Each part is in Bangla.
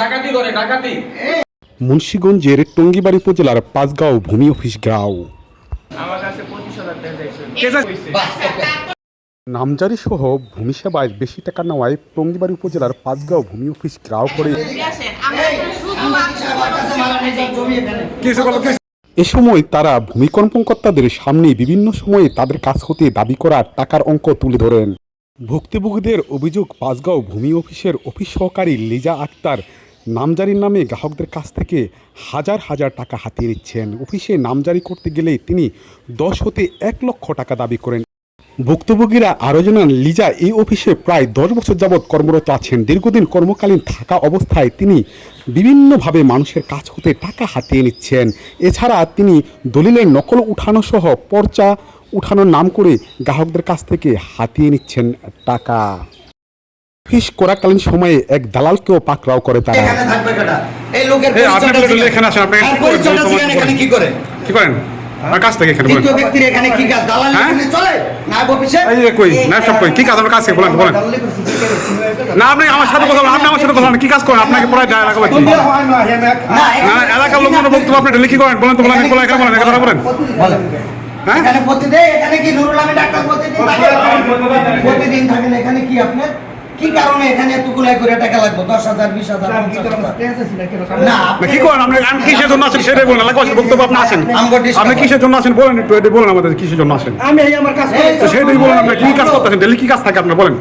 ডাকাতি করে ডাকাতি। মুন্সীগঞ্জের টঙ্গিবাড়ি উপজেলার পাঁচগাঁও ভূমি অফিস গ্রাও। নামজারি সহ ভূমি সেবায় বেশি টাকা নেওয়ায় টঙ্গিবাড়ি উপজেলার পাঁচগাঁও ভূমি অফিস গ্রাও করে। এ সময় তারা ভূমি কর্মকর্তাদের সামনে বিভিন্ন সময়ে তাদের কাছ হতে দাবি করা টাকার অঙ্ক তুলে ধরেন। ভুক্তভোগীদের অভিযোগ পাঁচগাঁও ভূমি অফিসের অফিস সহকারী লিজা আক্তার নামজারির নামে গ্রাহকদের কাছ থেকে হাজার হাজার টাকা হাতিয়ে নিচ্ছেন। অফিসে নামজারি করতে গেলে তিনি দশ হতে এক লক্ষ টাকা দাবি করেন। ভুক্তভোগীরা আরও জানান, লিজা এই অফিসে প্রায় দশ বছর যাবৎ কর্মরত আছেন। দীর্ঘদিন কর্মকালীন থাকা অবস্থায় তিনি বিভিন্নভাবে মানুষের কাছ হতে টাকা হাতিয়ে নিচ্ছেন। এছাড়া তিনি দলিলের নকল উঠানো সহ পর্চা উঠানোর নাম করে গ্রাহকদের কাছ থেকে হাতিয়ে নিচ্ছেন টাকা। অফিস করাকালীন সময়ে এক দালালকেও পাকড়াও করে তারা। এখানে থাকবে কেটা? এই লোকের এখানে আসেন, বলতে এখানে কি করে? কি করেন? আমার কাছ থেকে এখানে বলেন। ব্যক্তির এখানে কি কাজ? দালাল হ্যাঁ? এখানে চলে? নায়েব অফিসে? এই যে কই? না সব কই? কি কাজ? আমার কাছে বলেন বলেন। না আপনি আমার সাথে কথা বলেন আপনি আমার সাথে কথা বলেন। কি কাজ করেন? আপনাকে পড়ায় দেয় এলাকা বাচ্চা না, না না, এলাকার লোকজনের বক্তব্য আপনি কি করেন। বলেন তো বলেন আমি কোলায় বলেন কথাটা বলেন। বলেন। হ্যাঁ? এখানে প্রতিদিন এখানে কি নুরুল আমিন ডাক্তার প্রতিদিন? প্রতিদিন থাকেন এখানে কি আপনার? কি কারণে এখানে এতগুলাই করে টাকা লাগবে? দশ হাজার বিশ হাজার না না, কি করেন? আপনি আমি কিসের জন্য আসেন সেটাই বলেন এলাকাবাসীর বক্তব্য আপনি কিসের জন্য আসেন বলেন একটু এটা বলেন আমাদের কিসের জন্য আসেন আমি এই আমার কাজ সেটাই বলেন আপনি কি কাজ করতেছেন? ডেলি কি কাজ থাকে আপনার? বলেন।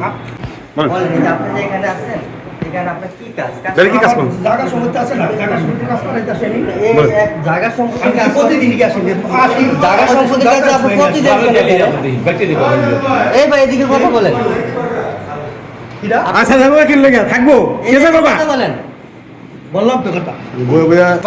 বলেন। বলেন এই যে আপনি এখানে আছেন এখানে আপনার কি কাজ? কাজ ডেলি কি কাজ করেন? জায়গা সম্পত্তি আছে না? জায়গা সম্পত্তি কাজ করাইতে আসেনি এই বলেন। এক জায়গা সম্পত্তি আমি কাজ প্রতিদিন কি আসি? আসি জায়গা সম্পত্তি কাজ আপনি প্রতিদিন করেন। এই ভাই এদিকে কথা বলেন। আচ্ছা থাকব কিনলে থাকব। কেসে বাবা কথা বলেন। বললাম তো কথা।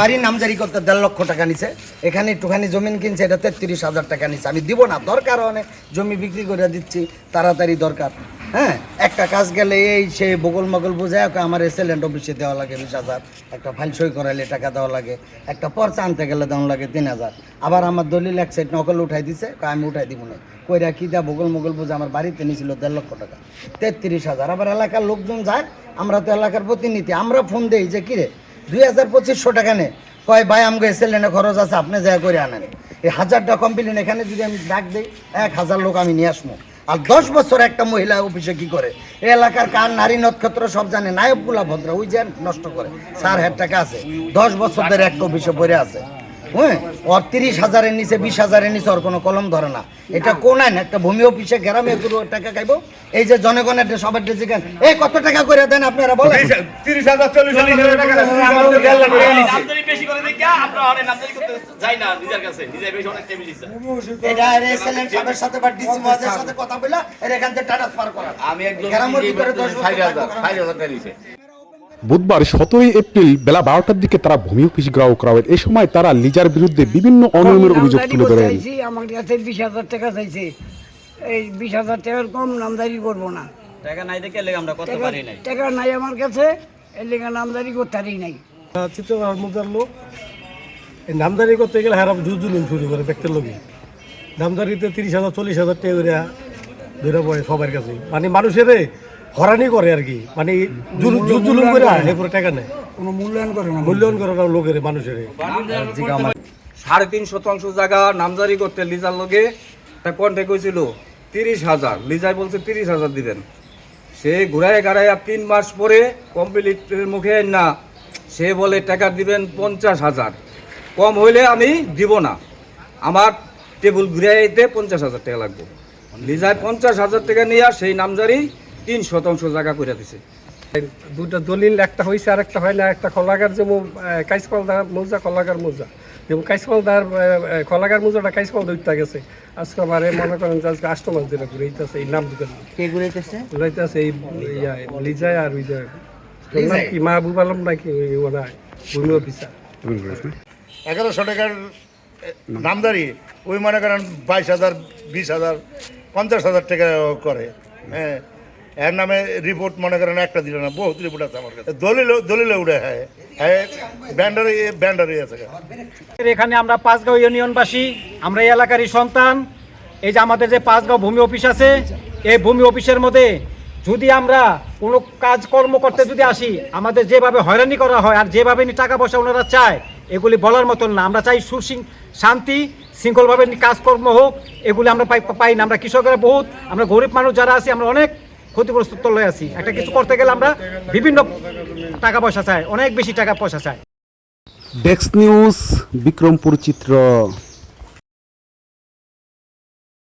বাড়ির নামজারি করতে দেড় লক্ষ টাকা নিছে। এখানে একটুখানি জমিন কিনছে এটা তেত্রিশ হাজার টাকা নিছে। আমি দিব না দরকার অনেক। জমি বিক্রি করে দিচ্ছি তাড়াতাড়ি দরকার। হ্যাঁ একটা কাজ গেলে এই সে বগল মগল বোঝায়, ওকে আমার এসএলএন্ড অফিসে দেওয়া লাগে বিশ হাজার। একটা ফাইল সই করাইলে টাকা দেওয়া লাগে। একটা পর্চা আনতে গেলে দেওয়া লাগে তিন হাজার। আবার আমার দলিল এক সাইড নকল উঠাই দিছে আমি উঠাই দিব না। কইরা কি দেয়া বগল মগল বোঝা আমার বাড়িতে নিয়েছিল দেড় লক্ষ টাকা। তেত্রিশ হাজার। আবার এলাকার লোকজন যায়, আমরা তো এলাকার প্রতিনিধি, আমরা ফোন দেই যে, কিরে, দুই হাজার পঁচিশশো টাকা নে। কয়, ভাই, আমাকে এসএলএনে খরচ আছে, আপনি যা করে আনেন। এই হাজারটা কমপ্লেন এখানে যদি আমি ডাক দিই, এক হাজার লোক আমি নিয়ে আসব। আর দশ বছর একটা মহিলা অফিসে কি করে? এলাকার কার নারী নক্ষত্র সব জানে নায়কগুলা ভদ্র ওই যে নষ্ট করে। চার হাজার টাকা আছে। দশ বছর ধরে একটা অফিসে পড়ে আছে। হ্যাঁ ওর তিরিশ হাজারের নিচে বিশ হাজারের নিচে ওর কোনো কলম ধরে না। এটা কোন আইন? একটা ভূমি অফিসে গ্রামে পুরো টাকা খাইবো? এই যে জনগণের সবার ডেজিকান এই কত টাকা করে দেন আপনারা বলেন? তিরিশ হাজার চল্লিশ হাজার টাকা নামজারি বেশি করে দেখে আপনারা অনেক নামজারি করতে যাই না নিজের কাছে নিজে বেশি অনেক টেবিল দিচ্ছে। এটা এসএলএন সাহেবের সাথে বা ডিসি মহাশয়ের সাথে কথা বলে এর এখান থেকে ট্রান্সফার করা। আমি একদম গ্রামের ভিতরে দশ বছর ষাট হাজার থাকব। ষাট হাজার টাকা দিয়েছে বুধবার সতেরোই এপ্রিল বেলা বারোটার দিকে তারা ভূমি অফিস গ্রাহক করা হয় এ সময় তারা লিজার বিরুদ্ধে বিভিন্ন অনিয়মের অভিযোগ তুলে ধরেন। আমার কাছে বিশ হাজার টাকা চাইছে। এই বিশ হাজার টাকার কম নামদারি করব না। টাকা নাই দেখে লেগে আমরা করতে টাকা পারি নাই। টাকা নাই আমার কাছে এর লেগে নামদারি করতে পারি নাই। চিত্রকর মুদার লোক এই নামদারি করতে গেলে হারাম জুজুলুম শুরু করে ব্যক্তির লোকে নামদারিতে তিরিশ হাজার চল্লিশ হাজার টাকা করে ধরে পড়ে সবার কাছে। মানে মানুষের হরানি করে আর কি। মানে জুলু- জুল জুলুম করে এরপরে টাকা নেয়। কোনো মূল্যায়ন করে না। মূল্যায়ন করে না লোকের মানুষের। সাড়ে তিন শতাংশ জায়গা নামজারি করতে লিজার লগে তা কন্ট্যাক্ট হয়েছিল তিরিশ হাজার। লিজাই বলছে তিরিশ হাজার দিবেন। সে ঘুরায় গাড়াইয়া তিন মাস পরে কমপ্লিটের মুখে না। সে বলে টাকা দিবেন পঞ্চাশ হাজার। কম হইলে আমি দিব না। আমার টেবিল ঘুরাইতে পঞ্চাশ হাজার টাকা লাগবে। লিজায় পঞ্চাশ হাজার টাকা নিয়ে সেই নামজারি তিন শতাংশ জায়গা করে দিছে। দুটা দলিল একটা হয়েছে আর একটা হয় না একটা কলাগার যেমন কাইসপালদার মোজা কলাগার মোজা। যেমন কাইসপালদার কলাগার মোজাটা কাইসপাল দৈত্যা গেছে। আজকে আমার মনে করেন যে আজকে আষ্ট মাস ধরে ঘুরে এই নাম কে ঘুরাইতেছে? ঘুরাইতেছে এই লিজায় আর ওই কি মাহবুব আলম নাকি ওরা ভূমি অফিসার এগারোশো টাকার নামদারি ওই মনে করেন বাইশ হাজার বিশ হাজার পঞ্চাশ হাজার টাকা করে হ্যাঁ। এর নামে রিপোর্ট মনে করেন একটা দিল না বহুত রিপোর্ট আছে আমার কাছে। দলিল দলিলে উঠে হ্যাঁ। হ্যাঁ ব্যান্ডারে ব্যান্ডারে আছে এখানে আমরা পাঁচগাঁও ইউনিয়নবাসী আমরা এই এলাকারই সন্তান। এই যে আমাদের যে পাঁচগাঁও ভূমি অফিস আছে এই ভূমি অফিসের মধ্যে যদি আমরা কোনো কাজকর্ম করতে যদি আসি, আমাদের যেভাবে হয়রানি করা হয় আর যেভাবে টাকা পয়সা ওনারা চায়, এগুলি বলার মতন না। আমরা চাই সুশৃং, শান্তি, শৃঙ্খলভাবে কাজকর্ম হোক, এগুলি আমরা পাই পাই না। আমরা কৃষকেরা বহুত, আমরা গরিব মানুষ যারা আছি, আমরা অনেক ক্ষতিগ্রস্ত তলে আছি। একটা কিছু করতে গেলে আমরা বিভিন্ন টাকা পয়সা চাই, অনেক বেশি টাকা পয়সা চাই। ডেস্ক নিউজ, বিক্রমপুর চিত্র।